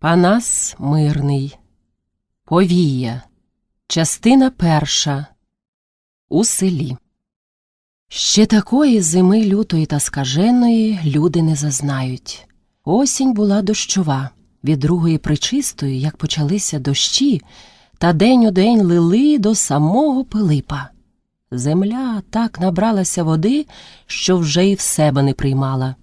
Панас Мирний. Повія. Частина перша. У селі. Ще такої зими лютої та скаженої люди не зазнають. Осінь була дощова. Від другої причистої, як почалися дощі, та день у день лили до самого Пилипа. Земля так набралася води, що вже й в себе не приймала.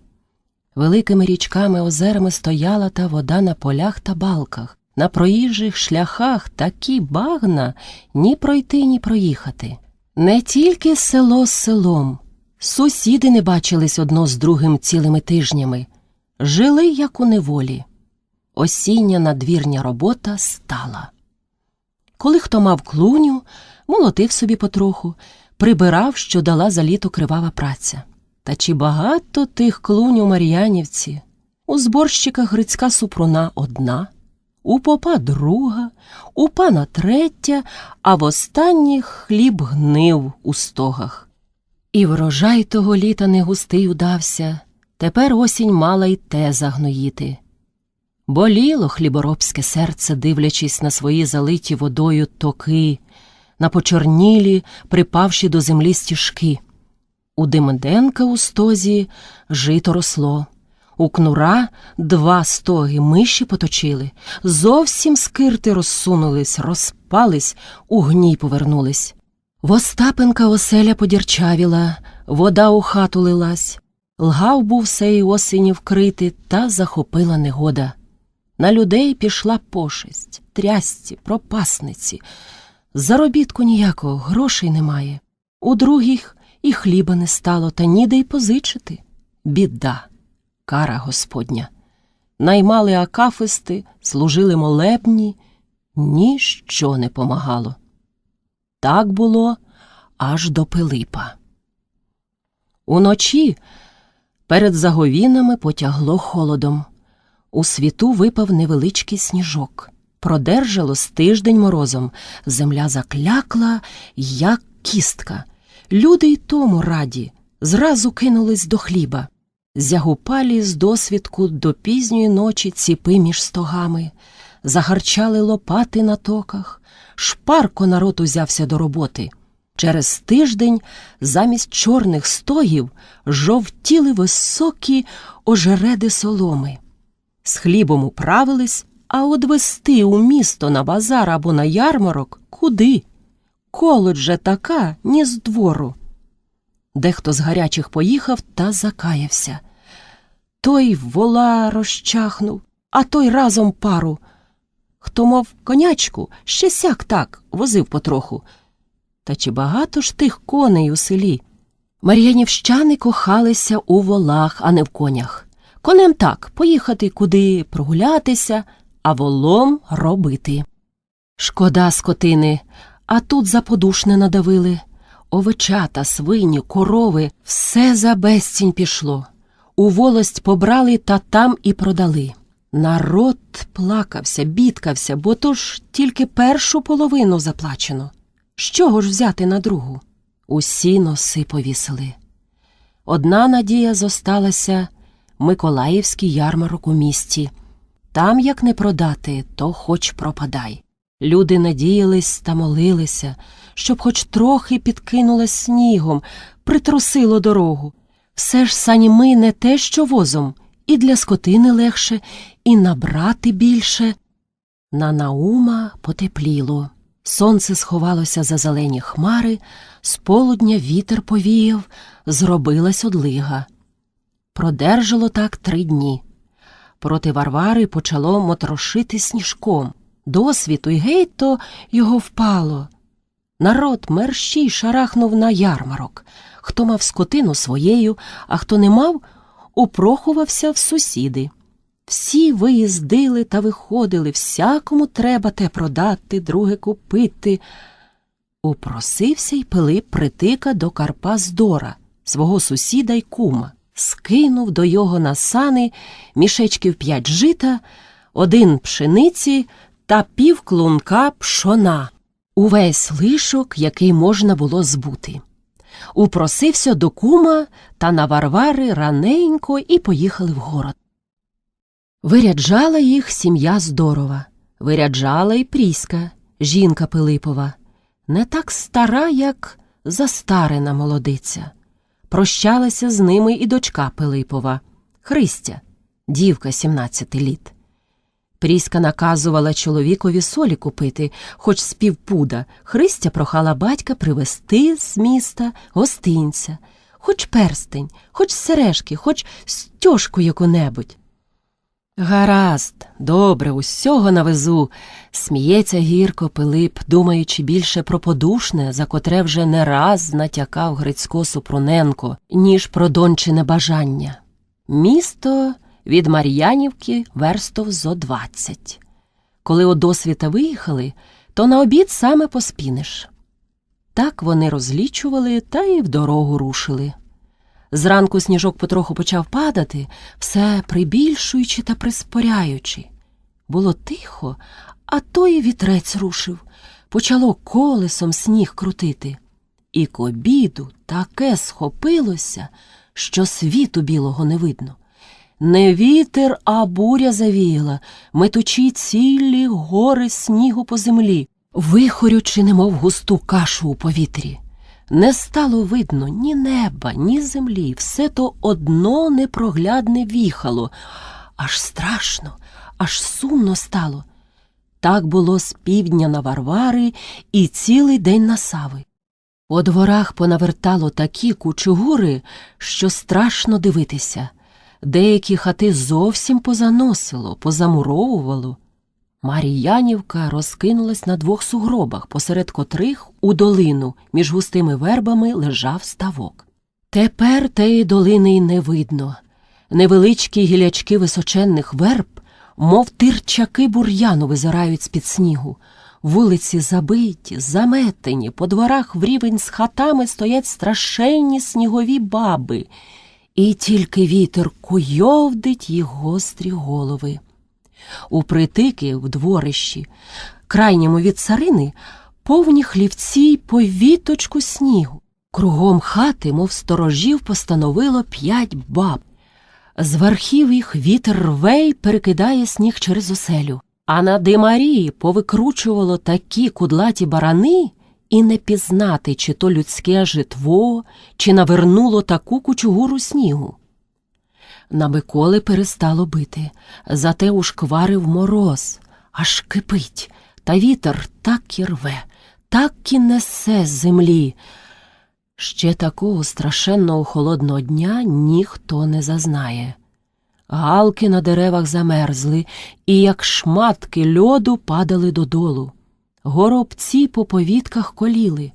Великими річками озерами стояла та вода на полях та балках, на проїжджих шляхах такі багна ні пройти, ні проїхати. Не тільки село з селом, сусіди не бачились одно з другим цілими тижнями, жили, як у неволі. Осіння надвірня робота стала. Коли хто мав клуню, молотив собі потроху, прибирав, що дала за літо кривава праця. Та чи багато тих клунь у Мар'янівці? У зборщика Грицька супруна одна, у попа друга, у пана третя, а в останніх хліб гнив у стогах. І врожай того літа не густий удався, тепер осінь мала й те загноїти. Боліло хліборобське серце, дивлячись на свої залиті водою токи, на почорнілі, припавші до землі стіжки. У Демиденка у стозі жито росло. У кнура два стоги миші поточили, зовсім скирти розсунулись, розпались, у гній повернулись. В Остапенка оселя подірчавіла, вода у хату лилась. Лгав був сей осені вкрити, та захопила негода. На людей пішла пошесть, трясці, пропасниці. Заробітку ніякого, грошей немає. У других і хліба не стало, та ніде й позичити. Біда, кара Господня. Наймали акафисти, служили молебні, ніщо не помагало. Так було аж до Пилипа. Уночі перед заговінами потягло холодом. У світу випав невеличкий сніжок. Продержало з тиждень морозом. Земля заклякла, як кістка. Люди й тому раді, зразу кинулись до хліба. Зягупалі з досвідку до пізньої ночі ціпи між стогами, загарчали лопати на токах, шпарко народ узявся до роботи. Через тиждень замість чорних стогів жовтіли високі ожереди соломи. З хлібом управились, а одвести у місто на базар або на ярмарок куди? Колодь же така, ні з двору. Дехто з гарячих поїхав та закаявся. Той вола розчахнув, а той разом пару. Хто, мов конячку, ще сяк так возив потроху. Та чи багато ж тих коней у селі? Мар'янівщани кохалися у волах, а не в конях. Конем так поїхати куди прогулятися, а волом робити. Шкода скотини, а тут заподушне надавили. Овечата, свині, корови все за безцінь пішло. У волость побрали та там і продали. Народ плакався, бідкався, бо то ж тільки першу половину заплачено. З чого ж взяти на другу? Усі носи повісили. Одна надія зосталася Миколаївський ярмарок у місті. Там, як не продати, то хоч пропадай. Люди надіялись та молилися, щоб хоч трохи підкинуло снігом, притрусило дорогу. Все ж саніми не те, що возом, і для скотини легше, і набрати більше. На Наума потепліло. Сонце сховалося за зелені хмари, з полудня вітер повіяв, зробилась одлига. Продержало так три дні. Проти Варвари почало мотрошити сніжком. Досвіту й геть то його впало. Народ мерщій шарахнув на ярмарок. Хто мав скотину своєю, а хто не мав, упрохувався в сусіди. Всі виїздили та виходили, всякому треба те продати, друге купити. Упросився й Пилип притика до Карпа Здора, свого сусіда й кума, скинув до його на сани мішечків п'ять жита, один пшениці та пів клунка пшона, увесь лишок, який можна було збути. Упросився до кума та на Варвари раненько і поїхали в город. Виряджала їх сім'я здорова, виряджала й Пріська, жінка Пилипова, не так стара, як застарена молодиця. Прощалася з ними і дочка Пилипова, Христя, дівка 17 літ. Пріська наказувала чоловікові солі купити, хоч з півпуда. Христя прохала батька привезти з міста гостинця, хоч перстень, хоч сережки, хоч стьожку яку-небудь. Гаразд, добре, усього навезу, сміється гірко Пилип, думаючи більше про подушне, за котре вже не раз натякав Грицько Супруненко, ніж про дончине бажання. Місто від Мар'янівки верстов зо двадцять. Коли одосвіта виїхали, то на обід саме поспінеш. Так вони розлічували та й в дорогу рушили. Зранку сніжок потроху почав падати, все прибільшуючи та приспоряючи. Було тихо, а той вітрець рушив, почало колесом сніг крутити. І к обіду таке схопилося, що світу білого не видно. Не вітер, а буря завіяла, метучи цілі гори снігу по землі, вихорючи, немов густу кашу у повітрі. Не стало видно ні неба, ні землі, все то одно непроглядне віхало, аж страшно, аж сумно стало. Так було з півдня на Варвари і цілий день на Сави. По дворах понавертало такі кучугури, що страшно дивитися. Деякі хати зовсім позаносило, позамуровувало. Маріянівка розкинулась на двох сугробах, посеред котрих у долину між густими вербами лежав ставок. Тепер теї долини й не видно. Невеличкі гілячки височенних верб, мов тирчаки бур'яну визирають з-під снігу. Вулиці забиті, заметені, по дворах в рівень з хатами стоять страшенні снігові баби, і тільки вітер куйовдить їх гострі голови. У притики в дворищі, крайньому від царини, повні хлівці й повіточку снігу. Кругом хати, мов сторожів, постановило п'ять баб. З верхів їх вітер рве й перекидає сніг через оселю. А на димарії повикручувало такі кудлаті барани, і не пізнати, чи то людське житво, чи навернуло таку кучугуру снігу. На Миколи перестало бити, зате ушкварив мороз, аж кипить, та вітер так і рве, так і несе з землі. Ще такого страшенного холодного дня ніхто не зазнає. Галки на деревах замерзли і, як шматки льоду, падали додолу. Горобці по повітках коліли.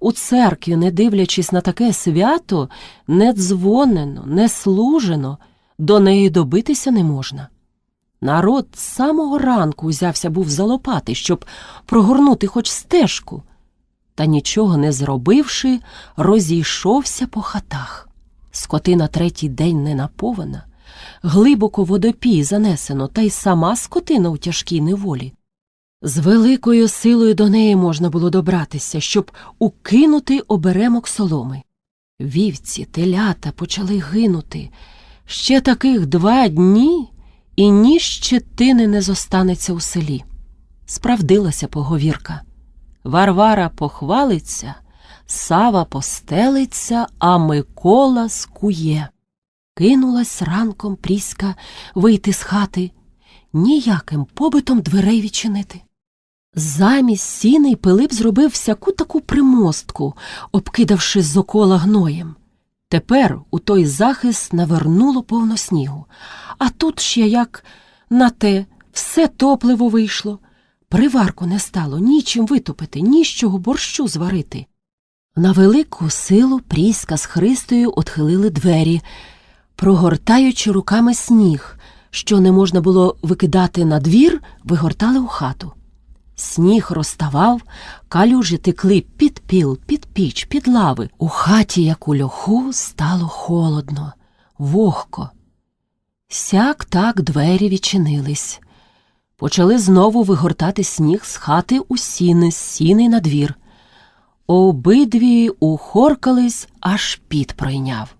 У церкві, не дивлячись на таке свято, не дзвонено, не служено, до неї добитися не можна. Народ з самого ранку взявся був за лопати, щоб прогорнути хоч стежку, та нічого не зробивши, розійшовся по хатах. Скотина третій день не напована, глибоко водопій занесено, та й сама скотина у тяжкій неволі. З великою силою до неї можна було добратися, щоб укинути оберемок соломи. Вівці, телята почали гинути. Ще таких два дні, і ні щетини не зостанеться у селі. Справдилася поговірка. Варвара похвалиться, Сава постелиться, а Микола скує. Кинулась ранком Пріська вийти з хати, ніяким побитом дверей відчинити. Замість сіни Пилип зробив всяку таку примостку, обкидавши зокола гноєм. Тепер у той захист навернуло повно снігу, а тут ще як на те все топливо вийшло. Приварку не стало нічим витопити, ні з чого борщу зварити. На велику силу Пріська з Христою отхилили двері, прогортаючи руками сніг, що не можна було викидати на двір, вигортали у хату. Сніг розставав, калюжі текли під піл, під піч, під лави. У хаті, як у льоху, стало холодно, вогко. Сяк так двері відчинились. Почали знову вигортати сніг з хати у сіни, з сіни на двір. Обидві ухоркались, аж піт пройняв.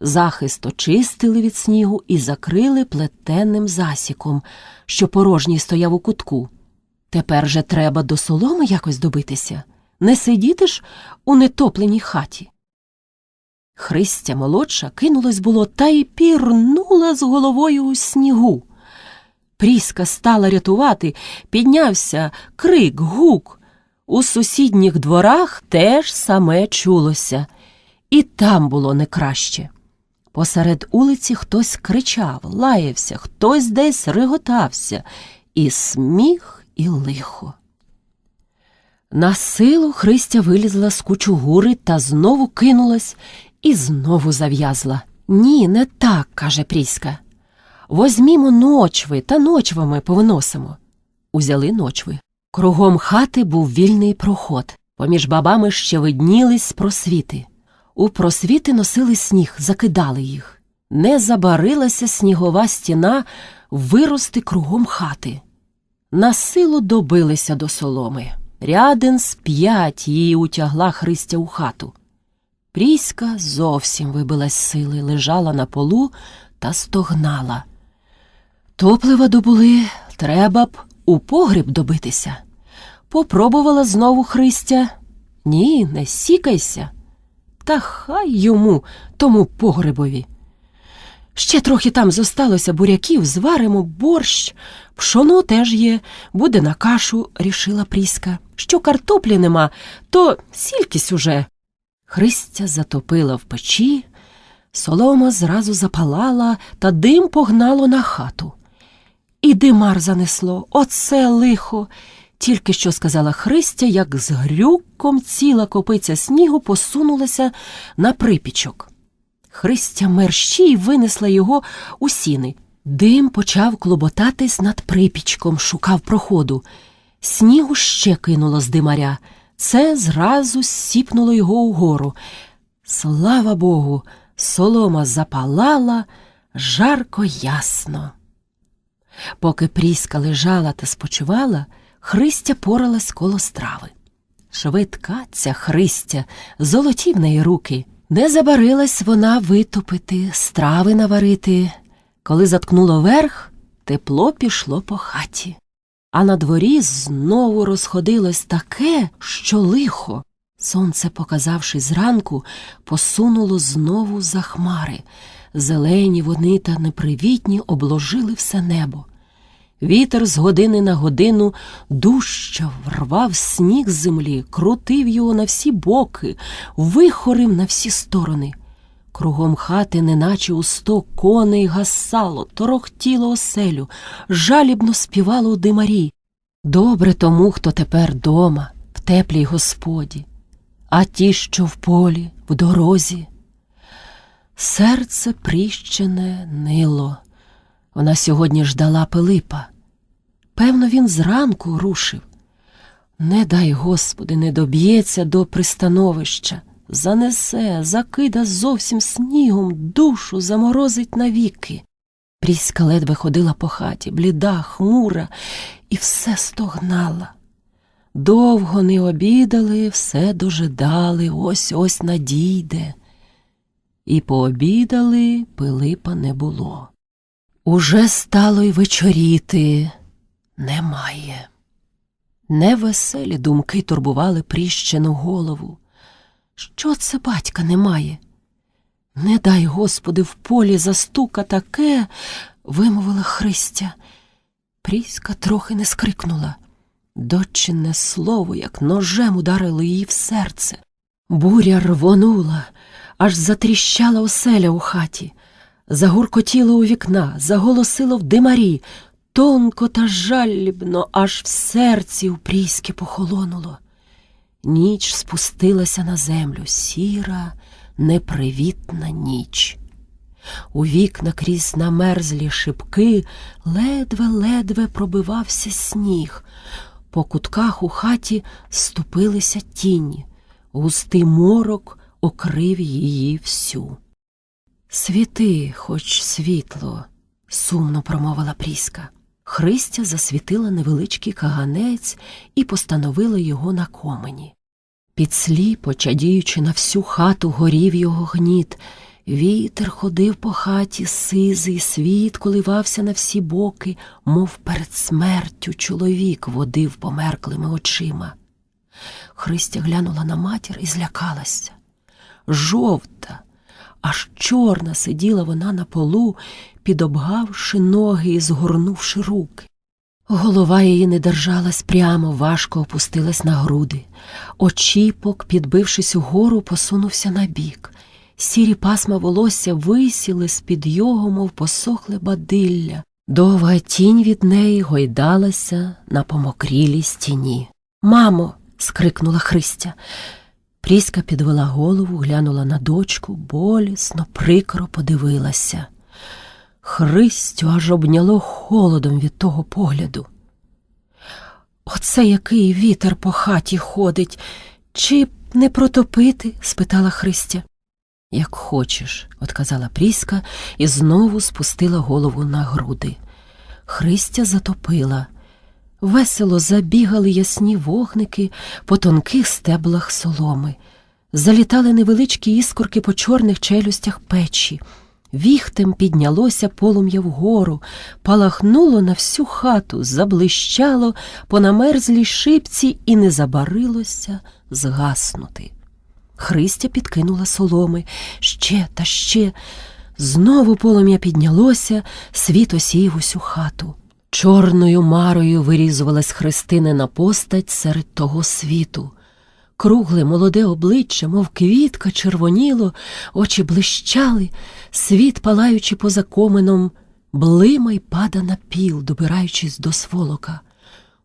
Захист очистили від снігу і закрили плетенним засіком, що порожній стояв у кутку. Тепер же треба до соломи якось добитися, не сидіти ж у нетопленій хаті. Христя молодша кинулась було та й пірнула з головою у снігу. Пріска стала рятувати, піднявся крик, гук. У сусідніх дворах теж саме чулося, і там було не краще. Посеред улиці хтось кричав, лаявся, хтось десь реготався, і сміх, і лихо. На силу Христя вилізла з кучугури та знову кинулась і знову зав'язла. Ні, не так, каже Пріська. Возьмімо ночви та ночвами повиносимо. Узяли ночви. Кругом хати був вільний проход. Поміж бабами ще виднілись просвіти. У просвіти носили сніг, закидали їх. Не забарилася снігова стіна вирости кругом хати. На силу добилися до соломи. Рядин з п'ять її утягла Христя у хату. Пріська зовсім вибилась з сили, лежала на полу та стогнала. Топлива добули, треба б у погріб добитися. Попробувала знову Христя. Ні, не сікайся. Та хай йому, тому погребові. Ще трохи там зосталося буряків, зваримо борщ, пшоно теж є, буде на кашу, рішила Пріська. Що картоплі нема, то сількись уже. Христя затопила в печі, солома зразу запалала, та дим погнало на хату. І димар занесло, оце лихо. Тільки що сказала Христя, як з грюком ціла копиця снігу посунулася на припічок. Христя мерщій винесла його у сіни. Дим почав клоботатись над припічком, шукав проходу. Снігу ще кинуло з димаря. Це зразу сіпнуло його угору. Слава Богу, солома запалала жарко ясно. Поки Пріска лежала та спочивала, Христя поралась коло страви. Швидка ця Христя, золоті в руки. Не забарилась вона витопити, страви наварити. Коли заткнуло верх, тепло пішло по хаті. А на дворі знову розходилось таке, що лихо. Сонце, показавши зранку, посунуло знову за хмари. Зелені вони та непривітні обложили все небо. Вітер з години на годину дужчав, рвав сніг з землі, крутив його на всі боки, вихорив на всі сторони. Кругом хати, неначе у сто коней гасало, торохтіло оселю, жалібно співало у димарі. Добре тому, хто тепер дома, в теплій господі, а ті, що в полі, в дорозі. Серце пріщене нило. Вона сьогодні ждала Пилипа. Певно, він зранку рушив. Не дай, Господи, не доб'ється до пристановища, занесе, закида зовсім снігом, душу заморозить навіки. Пріська ледве ходила по хаті, бліда, хмура, і все стогнала. Довго не обідали, все дожидали, ось ось надійде. І пообідали, Пилипа не було. Уже стало й вечоріти. Немає. Невеселі думки турбували пріщену голову. Що це батька немає? Не дай, Господи, в полі застука таке, вимовила Христя. Пріська трохи не скрикнула. Дочинне слово, як ножем ударило її в серце. Буря рвонула, аж затріщала оселя у хаті, загуркотіло у вікна, заголосило в димарі, тонко та жалібно, аж в серці у пріськи похолонуло. Ніч спустилася на землю, сіра, непривітна ніч. У вікна крізь намерзлі шибки ледве-ледве пробивався сніг. По кутках у хаті ступилися тіні, густий морок окрив її всю. Світи, хоч світло, сумно промовила Пріска. Христя засвітила невеличкий каганець і постановила його на комені. Підсліпо, чадіючи на всю хату, горів його гніт. Вітер ходив по хаті сизий, світ коливався на всі боки, мов перед смертю чоловік водив померклими очима. Христя глянула на матір і злякалася. Жовта, аж чорна сиділа вона на полу, підобгавши ноги і згорнувши руки. Голова її не держалась прямо, важко опустилась на груди. Очіпок, підбившись угору, посунувся набік. Сірі пасма волосся висіли з-під його, мов посохле бадилля. Довга тінь від неї гойдалася на помокрілій стіні. Мамо. скрикнула Христя. Пріська підвела голову, глянула на дочку, болісно, прикро подивилася. Христю аж обняло холодом від того погляду. Оце який вітер по хаті ходить. Чи не протопити? спитала Христя. Як хочеш, отказала Пріська і знову спустила голову на груди. Христя затопила. Весело забігали ясні вогники по тонких стеблах соломи. Залітали невеличкі іскорки по чорних челюстях печі. Віхтем піднялося полум'я вгору, палахнуло на всю хату, заблищало по намерзлій шипці і не забарилося згаснути. Христя підкинула соломи ще та ще. Знову полум'я піднялося, світ осіяв усю хату. Чорною марою вирізувалась Христинина постать серед того світу. Кругле молоде обличчя, мов квітка, червоніло, очі блищали, світ, палаючи поза комином, блима й пада на піл, добираючись до сволока.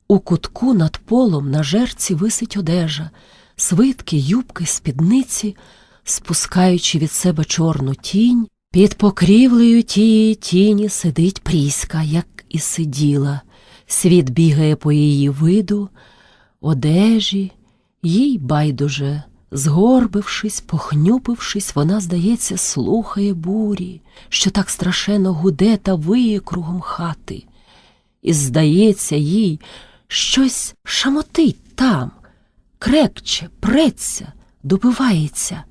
У кутку над полом на жерці висить одежа, свитки, юбки, спідниці, спускаючи від себе чорну тінь, під покрівлею тієї тіні сидить пріська, як і сиділа. Світ бігає по її виду, одежі, їй байдуже. Згорбившись, похнюпившись, вона, здається, слухає бурі, що так страшенно гуде та виє кругом хати. І, здається, їй щось шамотить там, крекче, преться, добивається.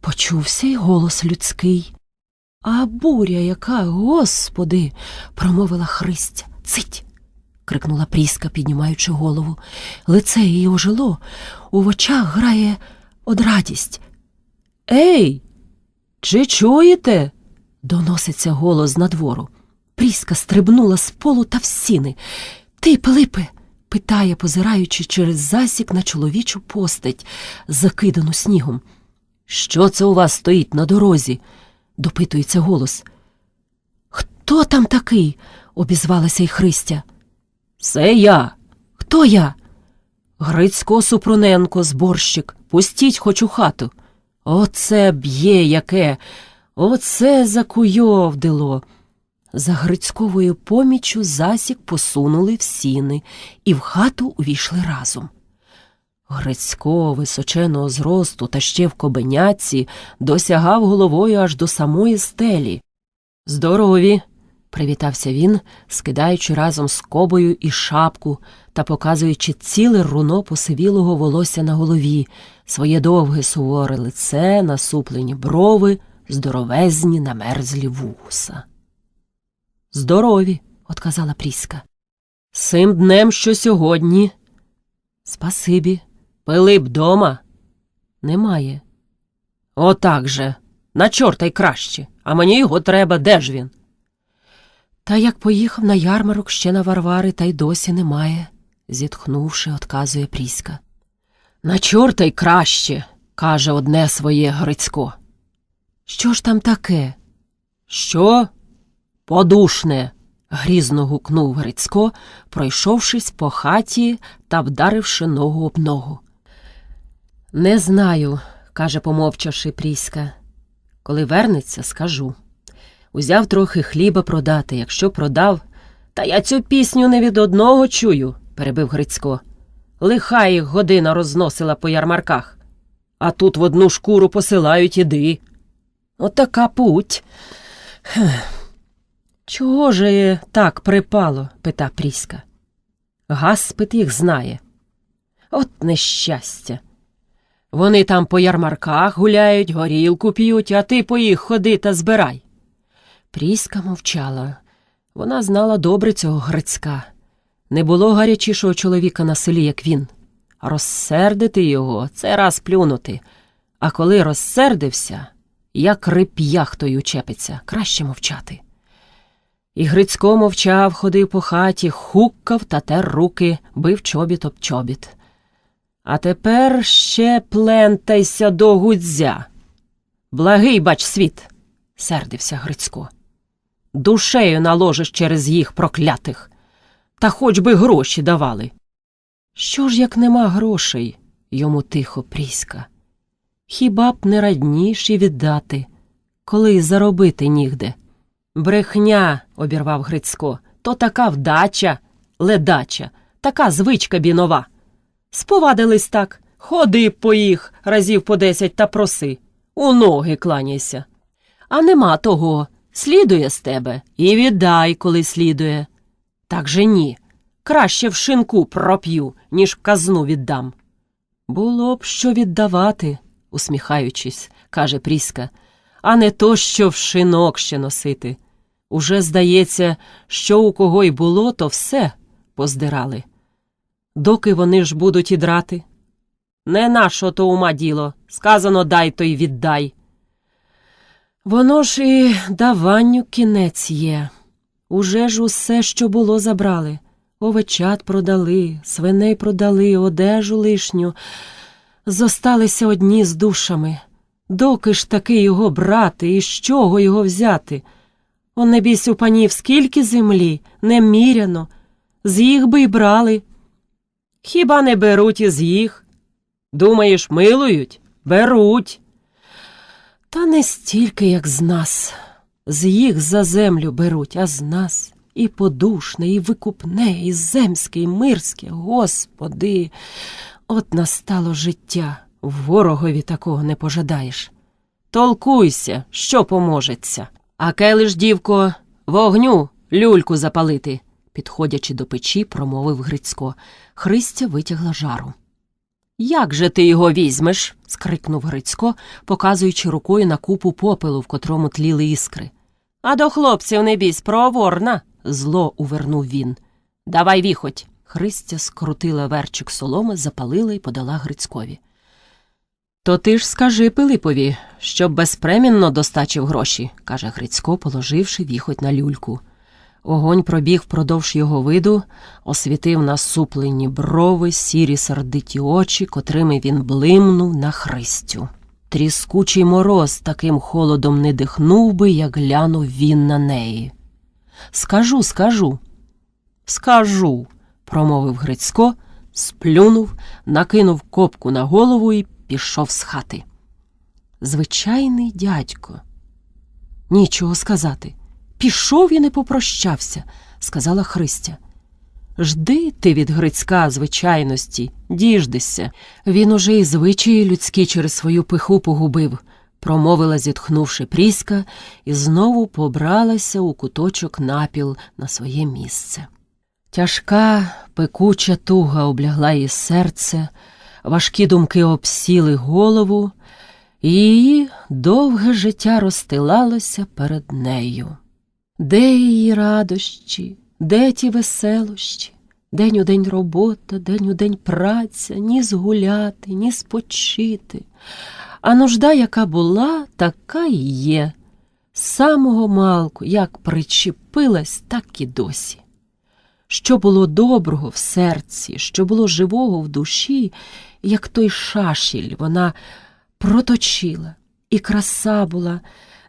Почувся й голос людський. А буря яка, господи, промовила Христя. Цить. крикнула Пріска, піднімаючи голову. Лице її ожило, у очах грає одрадість. Ей, чи чуєте? доноситься голос надвору. Пріска стрибнула з полу та в сіни. Ти, Пилипе? питає, позираючи через засік на чоловічу постать, закидану снігом. Що це у вас стоїть на дорозі? Допитується голос. Хто там такий? обізвалася й Христя. Це я. Хто я? Грицько Супруненко, зборщик. Пустіть хоч у хату. Оце б'є яке, оце закуйовдило. За Грицьковою поміччю засік посунули в сіни і в хату увійшли разом. Грицько височеного зросту та ще в кобеняці досягав головою аж до самої стелі. Здорові, привітався він, скидаючи разом з кобою і шапку та показуючи ціле руно посивілого волосся на голові, своє довге суворе лице, насуплені брови, здоровезні намерзлі вуса. Здорові, отказала Пріська. Сим днем, що сьогодні. Спасибі. Пилип дома? Немає. Отак же. На чорта й краще, а мені його треба, де ж він? Та як поїхав на ярмарок ще на Варвари, та й досі немає, зітхнувши, отказує Пріська. На чорта й краще, каже одне своє Грицько. Що ж там таке? Що? Подушне грізно гукнув Грицько, пройшовшись по хаті та вдаривши ногу об ногу. Не знаю, каже, помовчавши Пріська. Коли вернеться, скажу. Узяв трохи хліба продати, якщо продав. Та я цю пісню не від одного чую, перебив Грицько. Лиха їх година розносила по ярмарках, а тут в одну шкуру посилають іди. Отака путь. Хех. Чого же так припало? пита Пріська. Гаспит їх знає. От нещастя. Вони там по ярмарках гуляють, горілку п'ють, а ти по їх ходи та збирай. Пріська мовчала. Вона знала добре цього Грицька. Не було гарячішого чоловіка на селі, як він. Розсердити його це раз плюнути. А коли розсердився, як рип'ях той учепиться, краще мовчати. І Грицько мовчав, ходив по хаті, хуккав та тер руки, бив чобіт об чобіт. А тепер ще плентайся до гудзя. Благий бач світ, сердився Грицько. Душею наложиш через їх проклятих, та хоч би гроші давали. Що ж, як нема грошей, йому тихо пріська. Хіба б не радніші віддати, коли заробити нігде? Брехня, обірвав Грицько, то така вдача, ледача, така звичка бінова. Сповадились так, ходи по їх разів по десять та проси, у ноги кланяйся. А нема того, слідує з тебе і віддай, коли слідує. Так же ні. Краще в шинку проп'ю, ніж в казну віддам. Було б що віддавати, усміхаючись, каже Пріська, а не то, що в шинок ще носити. Уже здається, що у кого й було, то все поздирали. Доки вони ж будуть і драти? Не нашо то ума діло, сказано дай то й віддай. Воно ж і даванню кінець є. Уже ж усе, що було, забрали. Овечат продали, свиней продали, одежу лишню. Зосталися одні з душами. Доки ж таки його брати і з чого його взяти? Он не бійсь у панів скільки землі, неміряно, з їх би й брали. Хіба не беруть із їх? Думаєш, милують? Беруть. Та не стільки, як з нас. З їх за землю беруть, а з нас і подушне, і викупне, і земське, і мирське. Господи, от настало життя. Ворогові такого не пожадаєш. Толкуйся, що поможеться. А келиш, дівко, вогню, люльку запалити, підходячи до печі, промовив Грицько. Христя витягла жару. Як же ти його візьмеш? скрикнув Грицько, показуючи рукою на купу попелу, в котрому тліли іскри. А до хлопців не бійсь, проворна, зло увернув він. Давай віходь. Христя скрутила верчик соломи, запалила і подала Грицькові. То ти ж скажи Пилипові, щоб безпремінно достачив гроші, каже Грицько, положивши віхоть на люльку. Огонь пробіг впродовж його виду, освітив насуплені брови, сірі сердиті очі, котрими він блимнув на Христю. Тріскучий мороз таким холодом не дихнув би, як глянув він на неї. Скажу, скажу. Скажу, промовив Грицько, сплюнув, накинув копку на голову і пішов з хати. Звичайний дядько. Нічого сказати. Пішов і не попрощався, сказала Христя. Жди ти від Грицька звичайності, діждешся. Він уже і звичаї людські через свою пиху погубив, промовила, зітхнувши Пріська, і знову побралася у куточок напіл на своє місце. Тяжка, пекуча туга облягла її серце, важкі думки обсіли голову, і її довге життя розстилалося перед нею. Де її радощі, де ті веселощі? День у день робота, день у день праця, ні згуляти, ні спочити. А нужда, яка була, така й є. З самого малку, як причепилась, так і досі. Що було доброго в серці, що було живого в душі, як той шашіль вона проточила, і краса була,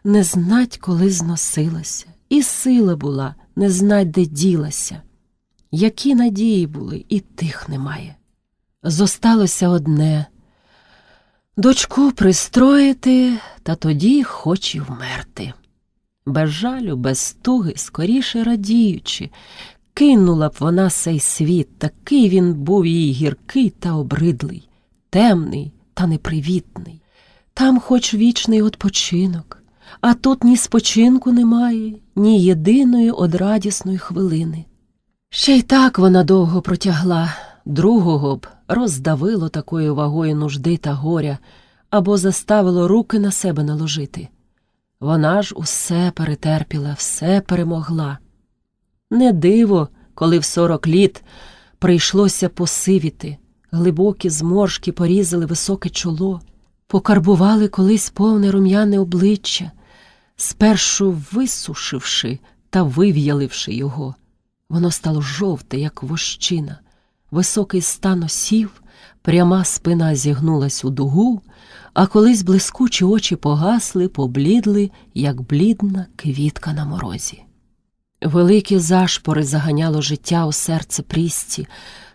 не знать, коли зносилася, і сила була, не знать, де ділася. Які надії були, і тих немає. Зосталося одне дочку пристроїти, та тоді хоч і вмерти. Без жалю, без туги, скоріше радіючи, кинула б вона сей світ, такий він був їй гіркий та обридлий, темний та непривітний. Там хоч вічний odpoczynок, а тут ні спочинку немає, ні єдиної одрадісної хвилини. Ще й так вона довго протягла, другого б роздавило такою вагою нужди та горя або заставило руки на себе наложити. Вона ж усе перетерпіла, все перемогла. Не диво, коли в сорок літ прийшлося посивіти, глибокі зморшки порізали високе чоло, покарбували колись повне рум'яне обличчя, спершу висушивши та вив'яливши його. Воно стало жовте, як вощина, високий стан осів, пряма спина зігнулась у дугу, а колись блискучі очі погасли, поблідли, як блідна квітка на морозі. Великі зашпори заганяло життя у серце прісті,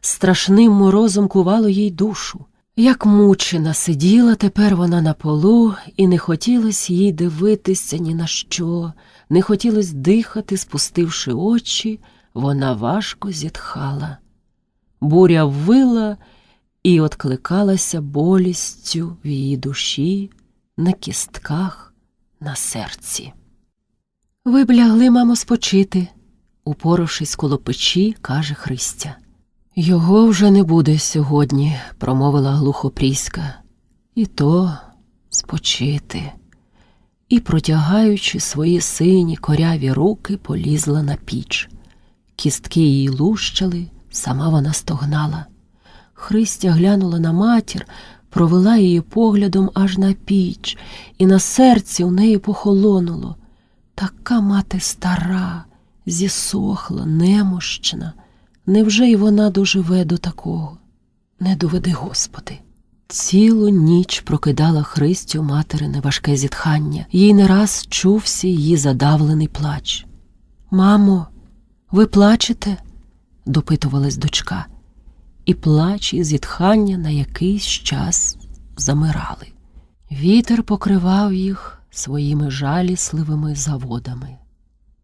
страшним морозом кувало їй душу. Як мучена сиділа тепер вона на полу, і не хотілось їй дивитися ні на що, не хотілось дихати, спустивши очі, вона важко зітхала. Буря ввила і откликалася болістю в її душі, на кістках, на серці. Ви б лягли, мамо, спочити, упоравшись коло печі, каже Христя. Його вже не буде сьогодні, промовила глухо Пріська. І то спочити. І, протягаючи свої сині коряві руки, полізла на піч. Кістки її лущали, сама вона стогнала. Христя глянула на матір, провела її поглядом аж на піч, і на серці у неї похолонуло. Така мати стара, зісохла, немощна. Невже й вона доживе до такого? Не доведи, Господи. Цілу ніч прокидала Христю материне важке зітхання, їй не раз чувся її задавлений плач. Мамо, ви плачете? допитувалась дочка, і плач і зітхання на якийсь час замирали. Вітер покривав їх своїми жалісливими заводами.